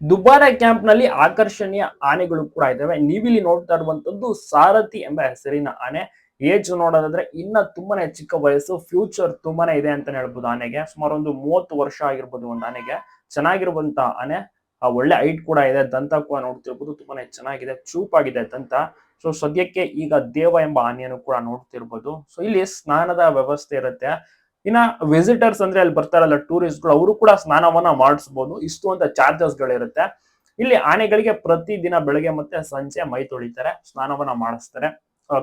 ದುಬಾರೆ ಕ್ಯಾಂಪ್ನಲ್ಲಿ ಆಕರ್ಷಣೀಯ ಆನೆಗಳು ಕೂಡ ಇದ್ದಾವೆ ನೀವಿಲ್ಲಿ ನೋಡ್ತಾ ಇರುವಂತದ್ದು ಸಾರಥಿ ಎಂಬ ಹೆಸರಿನ ಆನೆ. ಏಜ್ ನೋಡೋದಾದ್ರೆ ಇನ್ನ ತುಂಬಾನೇ ಚಿಕ್ಕ ವಯಸ್ಸು ಫ್ಯೂಚರ್ ತುಂಬಾನೇ ಇದೆ ಅಂತಾನೆ ಹೇಳ್ಬೋದು ಆನೆಗೆ. ಸುಮಾರು ಒಂದು ಮೂವತ್ತು ವರ್ಷ ಆಗಿರ್ಬೋದು ಒಂದು ಆನೆಗೆ. ಚೆನ್ನಾಗಿರುವಂತ ಆನೆ. ಆ ಒಳ್ಳೆ ಹೈಟ್ ಕೂಡ ಇದೆ, ದಂತ ಕೂಡ ನೋಡ್ತಿರ್ಬೋದು, ತುಂಬಾನೇ ಚೆನ್ನಾಗಿದೆ ಚೂಪಾಗಿದೆ ದಂತ. ಸೊ ಸದ್ಯಕ್ಕೆ ಈಗ ದೇವ ಎಂಬ ಆನೆಯನ್ನು ಕೂಡ ನೋಡ್ತಿರ್ಬೋದು. ಸೊ ಇಲ್ಲಿ ಸ್ನಾನದ ವ್ಯವಸ್ಥೆ ಇರುತ್ತೆ. ಇನ್ನ ವಿಸಿಟರ್ಸ್ ಅಂದ್ರೆ ಅಲ್ಲಿ ಬರ್ತಾರಲ್ಲ ಟೂರಿಸ್ಟ್ಗಳು ಅವರು ಕೂಡ ಸ್ನಾನವನ್ನ ಮಾಡಿಸ್ಬೋದು. ಇಷ್ಟು ಅಂತ ಚಾರ್ಜಸ್ ಗಳಿರುತ್ತೆ. ಇಲ್ಲಿ ಆನೆಗಳಿಗೆ ಪ್ರತಿ ದಿನ ಬೆಳಗ್ಗೆ ಮತ್ತೆ ಸಂಜೆ ಮೈ ತೊಳಿತಾರೆ, ಸ್ನಾನವನ್ನ ಮಾಡಿಸ್ತಾರೆ.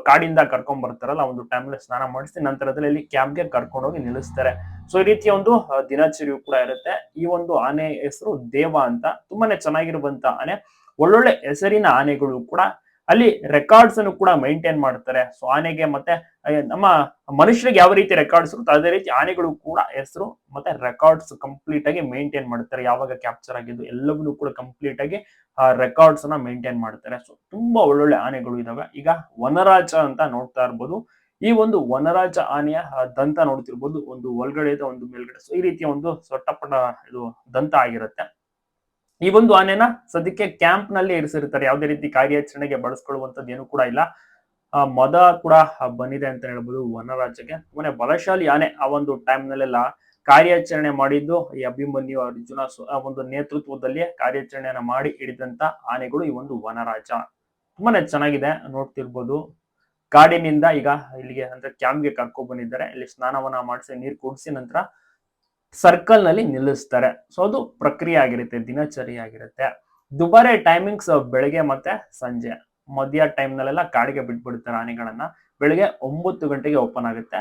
ಕಾಡಿಂದ ಕರ್ಕೊಂಡ್ ಬರ್ತಾರಲ್ಲ, ಒಂದು ಟೈಮ್ಲಿ ಸ್ನಾನ ಮಾಡಿಸಿ ನಂತರದಲ್ಲಿ ಇಲ್ಲಿ ಕ್ಯಾಂಪ್ಗೆ ಕರ್ಕೊಂಡು ಹೋಗಿ ನಿಲ್ಲಿಸ್ತಾರೆ. ಸೊ ಈ ರೀತಿಯ ಒಂದು ದಿನಚರಿಯು ಕೂಡ ಇರುತ್ತೆ. ಈ ಒಂದು ಆನೆ ಹೆಸರು ದೇವ ಅಂತ, ತುಂಬಾನೇ ಚೆನ್ನಾಗಿರುವಂತ ಆನೆ. ಒಳ್ಳೊಳ್ಳೆ ಹೆಸರಿನ ಆನೆಗಳು ಕೂಡ ಅಲ್ಲಿ ರೆಕಾರ್ಡ್ಸ್ ಅನ್ನು ಕೂಡ ಮೈಂಟೈನ್ ಮಾಡ್ತಾರೆ. ಸೊ ಆನೆಗೆ ಮತ್ತೆ ನಮ್ಮ ಮನುಷ್ಯರಿಗೆ ಯಾವ ರೀತಿ ರೆಕಾರ್ಡ್ಸ್ ಇರುತ್ತೋ ಅದೇ ರೀತಿ ಆನೆಗಳು ಕೂಡ ಹೆಸರು ಮತ್ತೆ ರೆಕಾರ್ಡ್ಸ್ ಕಂಪ್ಲೀಟ್ ಆಗಿ ಮೇಂಟೈನ್ ಮಾಡ್ತಾರೆ. ಯಾವಾಗ ಕ್ಯಾಪ್ಚರ್ ಆಗಿದ್ದು ಎಲ್ಲವನ್ನೂ ಕೂಡ ಕಂಪ್ಲೀಟ್ ಆಗಿ ರೆಕಾರ್ಡ್ಸ್ ಅನ್ನ ಮೇಂಟೈನ್ ಮಾಡ್ತಾರೆ. ಸೊ ತುಂಬಾ ಒಳ್ಳೊಳ್ಳೆ ಆನೆಗಳು ಇದಾವೆ. ಈಗ ವನರಾಜ ಅಂತ ನೋಡ್ತಾ ಇರ್ಬೋದು. ಈ ಒಂದು ವನರಾಜ ಆನೆಯ ದಂತ ನೋಡ್ತಿರ್ಬೋದು. ಒಂದು ಒಳಗಡೆ ಇದೆ, ಒಂದು ಮೇಲ್ಗಡೆ. ಸೊ ಈ ರೀತಿಯ ಒಂದು ಸೊಟ್ಟಪಟ ಇದು ದಂತ ಆಗಿರುತ್ತೆ. ಈ ಒಂದು ಆನೆನ ಸದ್ಯಕ್ಕೆ ಕ್ಯಾಂಪ್ನಲ್ಲಿ ಇರಿಸಿರ್ತಾರೆ. ಯಾವುದೇ ರೀತಿ ಕಾರ್ಯಾಚರಣೆಗೆ ಬಳಸ್ಕೊಳ್ಳುವಂತದ್ದು ಏನು ಕೂಡ ಇಲ್ಲ. ಮದ ಕೂಡ ಬಂದಿದೆ ಅಂತ ಹೇಳ್ಬೋದು ವನರಾಜ್ಯಕ್ಕೆ ತುಂಬಾನೇ ಬಲಶಾಲಿ ಆನೆ ಆ ಒಂದು ಟೈಮ್ ನಲ್ಲೆಲ್ಲ ಕಾರ್ಯಾಚರಣೆ ಮಾಡಿದ್ದು ಈ ಅಭಿಮನ್ಯು ಅರ್ಜುನ ಒಂದು ನೇತೃತ್ವದಲ್ಲಿ ಕಾರ್ಯಾಚರಣೆಯನ್ನ ಮಾಡಿ ಹಿಡಿದಂತ ಆನೆಗಳು ಈ ಒಂದು ವನರಾಜ. ತುಂಬಾನೇ ಚೆನ್ನಾಗಿದೆ ನೋಡ್ತಿರ್ಬೋದು. ಕಾಡಿನಿಂದ ಈಗ ಇಲ್ಲಿಗೆ ಅಂದ್ರೆ ಕ್ಯಾಂಪ್ಗೆ ಕರ್ಕೊಂಡ್ ಬಂದಿದ್ದಾರೆ. ಇಲ್ಲಿ ಸ್ನಾನವನ್ನ ಮಾಡಿಸಿ ನೀರು ಕುಡಿಸಿ ನಂತರ ಸರ್ಕಲ್ನಲ್ಲಿ ನಿಲ್ಲಿಸ್ತಾರೆ. ಸೊ ಅದು ಪ್ರಕ್ರಿಯೆ ಆಗಿರುತ್ತೆ, ದಿನಚರಿ ಆಗಿರುತ್ತೆ. ದುಬಾರಿ ಟೈಮಿಂಗ್ಸ್ ಬೆಳಗ್ಗೆ ಮತ್ತೆ ಸಂಜೆ. ಮಧ್ಯ ಟೈಮ್ ನಲ್ಲೆಲ್ಲ ಕಾಡಿಗೆ ಬಿಟ್ಬಿಡ್ತಾರೆ ಆನೆಗಳನ್ನ ಬೆಳಗ್ಗೆ ಒಂಬತ್ತು ಗಂಟೆಗೆ ಓಪನ್ ಆಗುತ್ತೆ.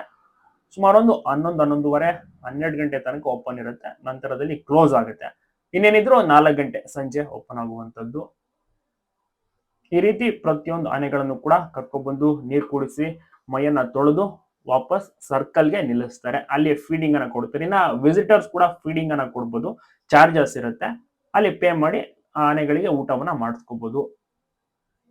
ಸುಮಾರು ಒಂದು ಹನ್ನೊಂದು, ಹನ್ನೊಂದುವರೆ, ಹನ್ನೆರಡು ಗಂಟೆ ತನಕ ಓಪನ್ ಇರುತ್ತೆ. ನಂತರದಲ್ಲಿ ಕ್ಲೋಸ್ ಆಗುತ್ತೆ. ಇನ್ನೇನಿದ್ರು ನಾಲ್ಕು ಗಂಟೆ ಸಂಜೆ ಓಪನ್ ಆಗುವಂಥದ್ದು. ಈ ರೀತಿ ಪ್ರತಿಯೊಂದು ಆನೆಗಳನ್ನು ಕೂಡ ಕರ್ಕೊಬಂದು ನೀರು ಕುಡಿಸಿ ಮೈಯನ್ನ ತೊಳೆದು ವಾಪಸ್ ಸರ್ಕಲ್ಗೆ ನಿಲ್ಲಿಸ್ತಾರೆ. ಅಲ್ಲಿ ಫೀಡಿಂಗ್ ಅನ್ನ ಕೊಡ್ತಾರೆ. ಇನ್ನ ವಿಸಿಟರ್ಸ್ ಕೂಡ ಫೀಡಿಂಗ್ ಅನ್ನ ಕೊಡ್ಬೋದು. ಚಾರ್ಜಸ್ ಇರುತ್ತೆ. ಅಲ್ಲಿ ಪೇ ಮಾಡಿ ಆನೆಗಳಿಗೆ ಊಟವನ್ನ ಮಾಡಿಸ್ಕೋಬಹುದು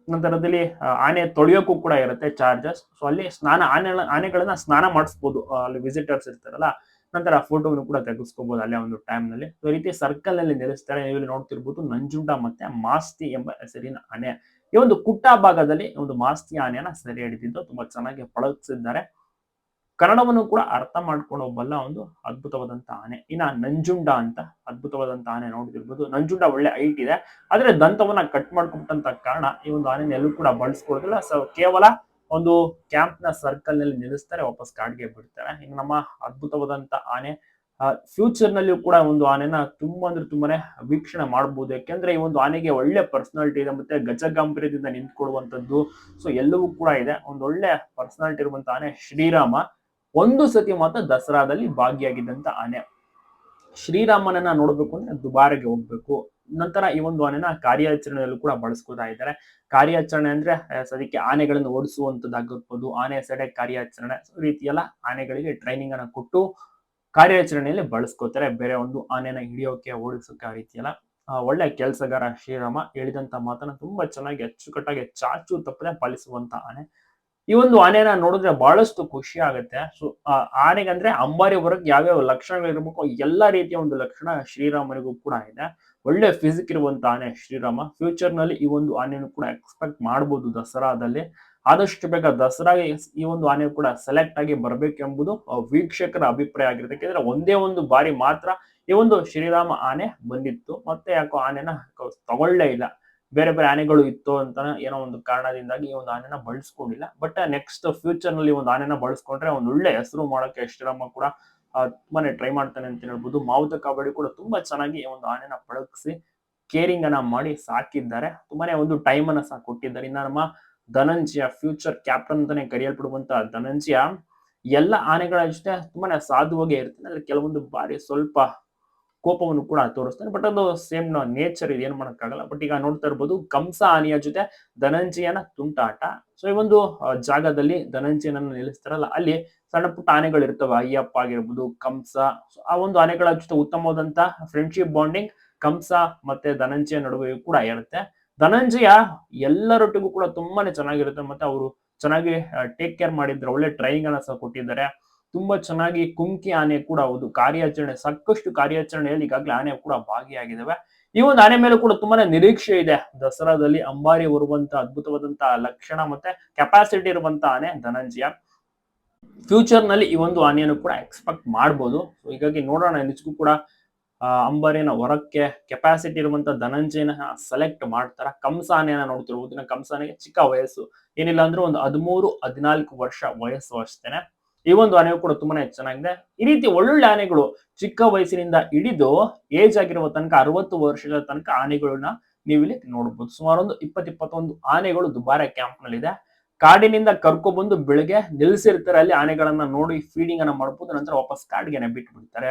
ನಂತರದಲ್ಲಿ ಆನೆ ತೊಳೆಯೋಕ್ಕೂ ಕೂಡ ಇರುತ್ತೆ ಚಾರ್ಜಸ್ ಸೊ ಅಲ್ಲಿ ಸ್ನಾನ ಆನೆ ಆನೆಗಳನ್ನ ಸ್ನಾನ ಮಾಡಿಸ್ಬೋದು. ಅಲ್ಲಿ ವಿಸಿಟರ್ಸ್ ಇರ್ತಾರಲ್ಲ, ನಂತರ ಫೋಟೋವನ್ನು ಕೂಡ ತೆಗೆಸ್ಕೋಬಹುದು ಅಲ್ಲೇ ಒಂದು ಟೈಮ್ನಲ್ಲಿ. ಈ ರೀತಿ ಸರ್ಕಲ್ನಲ್ಲಿ ನಿಲ್ಲಿಸ್ತಾರೆ. ನೀವು ಇಲ್ಲಿ ನೋಡ್ತಿರ್ಬೋದು ನಂಜುಂಡ ಮತ್ತೆ ಮಾಸ್ತಿ ಎಂಬ ಹೆಸರಿನ ಆನೆ. ಈ ಒಂದು ಕುಟ್ಟ ಭಾಗದಲ್ಲಿ ಒಂದು ಮಾಸ್ತಿ ಆನೆಯನ್ನ ಸೆರೆ ಹಿಡಿದಿದ್ದು ತುಂಬಾ ಚೆನ್ನಾಗಿ ಪಳಗಿಸಿದ್ದಾರೆ. ಕನ್ನಡವನ್ನು ಕೂಡ ಅರ್ಥ ಮಾಡ್ಕೊಂಡು ಹೋಗಬಲ್ಲ ಒಂದು ಅದ್ಭುತವಾದಂತ ಆನೆ. ಇನ್ನ ನಂಜುಂಡ ಅಂತ ಅದ್ಭುತವಾದಂತ ಆನೆ ನೋಡ್ತಿರ್ಬೋದು ನಂಜುಂಡ ಒಳ್ಳೆ ಹೈಟ್ ಇದೆ. ಆದ್ರೆ ದಂತವನ್ನ ಕಟ್ ಮಾಡ್ಕೊಂಡಂತ ಕಾರಣ ಈ ಒಂದು ಆನೆ ಎಲ್ಲೂ ಕೂಡ ಬಳಸ್ಕೊಳ್ಳೋದಿಲ್ಲ. ಸೊ ಕೇವಲ ಒಂದು ಕ್ಯಾಂಪ್ನ ಸರ್ಕಲ್ನಲ್ಲಿ ನಿಲ್ಲಿಸ್ತಾರೆ, ವಾಪಸ್ ಕಾಡ್ಗೆ ಬಿಡ್ತಾರೆ. ಇನ್ನು ನಮ್ಮ ಅದ್ಭುತವಾದಂತ ಆನೆ ಫ್ಯೂಚರ್ ನಲ್ಲಿಯೂ ಕೂಡ ಒಂದು ಆನೆನ ತುಂಬಾ ಅಂದ್ರೆ ತುಂಬಾನೇ ವೀಕ್ಷಣೆ ಮಾಡಬಹುದು ಯಾಕೆಂದ್ರೆ ಈ ಒಂದು ಆನೆಗೆ ಒಳ್ಳೆ ಪರ್ಸನಾಲಿಟಿ ಇದೆ ಮತ್ತೆ ಗಜಗಾಂಭೀರ್ಯದಿಂದ ನಿಂತ್ಕೊಡುವಂತದ್ದು ಸೊ ಎಲ್ಲವೂ ಕೂಡ ಇದೆ. ಒಂದು ಒಳ್ಳೆ ಪರ್ಸನಾಲಿಟಿ ಇರುವಂತ ಆನೆ ಶ್ರೀರಾಮ. ಒಂದು ಸತಿ ಮಾತ್ರ ದಸರಾದಲ್ಲಿ ಭಾಗಿಯಾಗಿದ್ದಂತ ಆನೆ. ಶ್ರೀರಾಮನನ್ನ ನೋಡ್ಬೇಕು ಅಂದ್ರೆ ದುಬಾರೆಗೆ ಹೋಗ್ಬೇಕು. ನಂತರ ಈ ಒಂದು ಆನೆನ ಕಾರ್ಯಾಚರಣೆಯಲ್ಲೂ ಕೂಡ ಬಳಸ್ಕೊತಾ ಇದ್ದಾರೆ. ಕಾರ್ಯಾಚರಣೆ ಅಂದ್ರೆ ಆ, ಸದ್ಯಕ್ಕೆ ಆನೆಗಳನ್ನು ಓಡಿಸುವಂತದ್ದಾಗಿರ್ಬೋದು. ಆನೆ ಸಡೆ ಕಾರ್ಯಾಚರಣೆ ಸೊ ಈ ರೀತಿ ಎಲ್ಲ ಆನೆಗಳಿಗೆ ಟ್ರೈನಿಂಗ್ ಅನ್ನ ಕೊಟ್ಟು ಕಾರ್ಯಾಚರಣೆಯಲ್ಲಿ ಬಳಸ್ಕೋತಾರೆ. ಬೇರೆ ಒಂದು ಆನೆನ ಹಿಡಿಯೋಕೆ ಓಡಿಸೋಕೆ ಆ ರೀತಿಯೆಲ್ಲ ಒಳ್ಳೆ ಕೆಲಸಗಾರ ಶ್ರೀರಾಮ ಹೇಳಿದಂತ ಮಾತನ್ನ ತುಂಬಾ ಚೆನ್ನಾಗಿ ಅಚ್ಚುಕಟ್ಟಾಗಿ ಚಾಚು ತಪ್ಪದೆ ಪಾಲಿಸುವಂತ ಆನೆ. ಈ ಒಂದು ಆನೆನ ನೋಡಿದ್ರೆ ಬಹಳಷ್ಟು ಖುಷಿ ಆಗುತ್ತೆ. ಸೊ ಆನೆಗಂದ್ರೆ ಅಂಬಾರಿ ಹೊರಗೆ ಯಾವ್ಯಾವ ಲಕ್ಷಣಗಳಿರ್ಬೇಕು ಎಲ್ಲಾ ರೀತಿಯ ಒಂದು ಲಕ್ಷಣ ಶ್ರೀರಾಮನಿಗೂ ಕೂಡ ಇದೆ. ಒಳ್ಳೆ ಫಿಸಿಕ್ ಇರುವಂತ ಆನೆ ಶ್ರೀರಾಮ. ಫ್ಯೂಚರ್ನಲ್ಲಿ ಈ ಒಂದು ಆನೆಯನ್ನು ಕೂಡ ಎಕ್ಸ್ಪೆಕ್ಟ್ ಮಾಡಬಹುದು ದಸರಾದಲ್ಲಿ. ಆದಷ್ಟು ಬೇಗ ದಸರಾಗೆ ಈ ಒಂದು ಆನೆ ಕೂಡ ಸೆಲೆಕ್ಟ್ ಆಗಿ ಬರಬೇಕೆಂಬುದು ವೀಕ್ಷಕರ ಅಭಿಪ್ರಾಯ ಆಗಿರುತ್ತೆ. ಯಾಕಂದ್ರೆ ಒಂದೇ ಒಂದು ಬಾರಿ ಮಾತ್ರ ಈ ಒಂದು ಶ್ರೀರಾಮ ಆನೆ ಬಂದಿತ್ತು. ಮತ್ತೆ ಯಾಕೋ ಆನೆನ ತಗೊಳ್ಳೇ ಇಲ್ಲ. ಬೇರೆ ಬೇರೆ ಆನೆಗಳು ಇತ್ತು ಅಂತ ಏನೋ ಒಂದು ಕಾರಣದಿಂದಾಗಿ ಈ ಒಂದು ಆನೆನ ಬಳಸ್ಕೊಂಡಿಲ್ಲ. ಬಟ್ ನೆಕ್ಸ್ಟ್ ಫ್ಯೂಚರ್ನಲ್ಲಿ ಒಂದು ಆನೆನ ಬಳಸ್ಕೊಂಡ್ರೆ ಒಂದು ಒಳ್ಳೆ ಹೆಸರು ಮಾಡೋಕೆ ಶ್ರೀರಾಮ ಕೂಡ ತುಂಬಾನೇ ಟ್ರೈ ಮಾಡ್ತಾನೆ ಅಂತ ಹೇಳ್ಬೋದು. ಮಾವುತ ಕಬಡ್ಡಿ ಕೂಡ ತುಂಬಾ ಚೆನ್ನಾಗಿ ಒಂದು ಆನೆನ ಪಳಗಿಸಿ ಕೇರಿಂಗ್ ಅನ್ನ ಮಾಡಿ ಸಾಕಿದ್ದಾರೆ. ತುಂಬಾನೇ ಒಂದು ಟೈಮ್ ಅನ್ನ ಸಹ ಕೊಟ್ಟಿದ್ದಾರೆ. ಇನ್ನ ನಮ್ಮ ಧನಂಜಯ ಫ್ಯೂಚರ್ ಕ್ಯಾಪ್ಟನ್ ಅಂತಾನೆ ಕರೆಯಲ್ಪಡುವಂತ ಧನಂಜಯ, ಎಲ್ಲ ಆನೆಗಳ ಜೊತೆ ತುಂಬಾನೇ ಸಾಧುವಾಗೇ ಇರ್ತಾನೆ. ಅಂದ್ರೆ ಕೆಲವೊಂದು ಬಾರಿ ಸ್ವಲ್ಪ ಕೋಪವನ್ನು ಕೂಡ ತೋರಿಸ್ತಾನೆ. ಬಟ್ ಅದು ಸೇಮ್ ನೇಚರ್ ಇದು, ಏನ್ ಮಾಡೋಕ್ಕಾಗಲ್ಲ. ಬಟ್ ಈಗ ನೋಡ್ತಾ ಇರ್ಬೋದು, ಕಂಸ ಆನೆಯ ಜೊತೆ ಧನಂಜಯನ ತುಂಟಾಟ. ಸೊ ಈ ಒಂದು ಜಾಗದಲ್ಲಿ ಧನಂಜಯನನ್ನ ನಿಲ್ಲಿಸ್ತಾರಲ್ಲ, ಅಲ್ಲಿ ಸಣ್ಣ ಪುಟ್ಟ ಆನೆಗಳು ಇರ್ತವೆ ಅಯ್ಯಪ್ಪ ಆಗಿರ್ಬೋದು, ಕಂಸ. ಆ ಒಂದು ಆನೆಗಳ ಜೊತೆ ಉತ್ತಮವಾದಂತ ಫ್ರೆಂಡ್ಶಿಪ್ ಬಾಂಡಿಂಗ್ ಕಂಸ ಮತ್ತೆ ಧನಂಜಯ ನಡುವೆ ಕೂಡ ಇರುತ್ತೆ. ಧನಂಜಯ ಎಲ್ಲರೊಟ್ಟಿಗೂ ಕೂಡ ತುಂಬಾನೇ ಚೆನ್ನಾಗಿರುತ್ತೆ. ಮತ್ತೆ ಅವರು ಚೆನ್ನಾಗಿ ಟೇಕ್ ಕೇರ್ ಮಾಡಿದ್ರೆ. ಒಳ್ಳೆ ಟ್ರೈನಿಂಗ್ ಅನ್ನ ಸಹ ಕೊಟ್ಟಿದ್ದಾರೆ. ತುಂಬಾ ಚೆನ್ನಾಗಿ ಕುಮ್ಕಿ ಆನೆ ಕೂಡ ಹೌದು. ಕಾರ್ಯಾಚರಣೆ, ಸಾಕಷ್ಟು ಕಾರ್ಯಾಚರಣೆಯಲ್ಲಿ ಈಗಾಗಲೇ ಆನೆ ಕೂಡ ಭಾಗಿಯಾಗಿದ್ದಾವೆ ಈ ಒಂದು ಆನೆ ಮೇಲೆ ಕೂಡ ತುಂಬಾನೇ ನಿರೀಕ್ಷೆ ಇದೆ. ದಸರಾದಲ್ಲಿ ಅಂಬಾರಿ ಬರುವಂತ ಅದ್ಭುತವಾದಂತಹ ಲಕ್ಷಣ ಮತ್ತೆ ಕೆಪಾಸಿಟಿ ಇರುವಂತ ಆನೆ ಧನಂಜಯ. ಫ್ಯೂಚರ್ನಲ್ಲಿ ಈ ಒಂದು ಆನೆಯನ್ನು ಕೂಡ ಎಕ್ಸ್ಪೆಕ್ಟ್ ಮಾಡ್ಬೋದು. So, ಹೀಗಾಗಿ ನೋಡೋಣ ನಿಜಕ್ಕೂ ಕೂಡ ಅಂಬಾರಿನ ಹೊರಕ್ಕೆ ಕೆಪಾಸಿಟಿ ಇರುವಂತ ಧನಂಜಯನ ಸೆಲೆಕ್ಟ್ ಮಾಡ್ತಾರ. ಕಂಸ ಆನೆಯನ್ನ ನೋಡ್ತಿರ್ಬೋದು. ಕಂಸಾನೆಗೆ ಚಿಕ್ಕ ವಯಸ್ಸು. ಏನಿಲ್ಲ ಅಂದ್ರೆ ಒಂದು ಹದಿಮೂರು, ಹದಿನಾಲ್ಕು ವರ್ಷ ವಯಸ್ಸು ಅಷ್ಟೇನೆ. ಈ ಒಂದು ಆನೆಯು ಕೂಡ ತುಂಬಾನೇ ಚೆನ್ನಾಗಿದೆ. ಈ ರೀತಿ ಒಳ್ಳೊಳ್ಳೆ ಆನೆಗಳು ಚಿಕ್ಕ ವಯಸ್ಸಿನಿಂದ ಹಿಡಿದು ಏಜ್ ಆಗಿರುವ ತನಕ ಅರವತ್ತು ವರ್ಷದ ತನಕ ಆನೆಗಳನ್ನ ನೀವು ಇಲ್ಲಿ ನೋಡಬಹುದು ಸುಮಾರು ಒಂದು ಇಪ್ಪತ್ ಇಪ್ಪತ್ತೊಂದು ಆನೆಗಳು ದುಬಾರೆ ಕ್ಯಾಂಪ್ನಲ್ಲಿ ಇದೆ ಕಾಡಿನಿಂದ ಕರ್ಕೊಬಂದು ಬೆಳಿಗ್ಗೆ ನಿಲ್ಸಿರ್ತಾರೆ. ಅಲ್ಲಿ ಆನೆಗಳನ್ನ ನೋಡಿ ಫೀಡಿಂಗ್ ಅನ್ನ ಮಾಡಬಹುದು ನಂತರ ವಾಪಸ್ ಕಾಡಿಗೆನೆ ಬಿಟ್ಟು ಬಿಡ್ತಾರೆ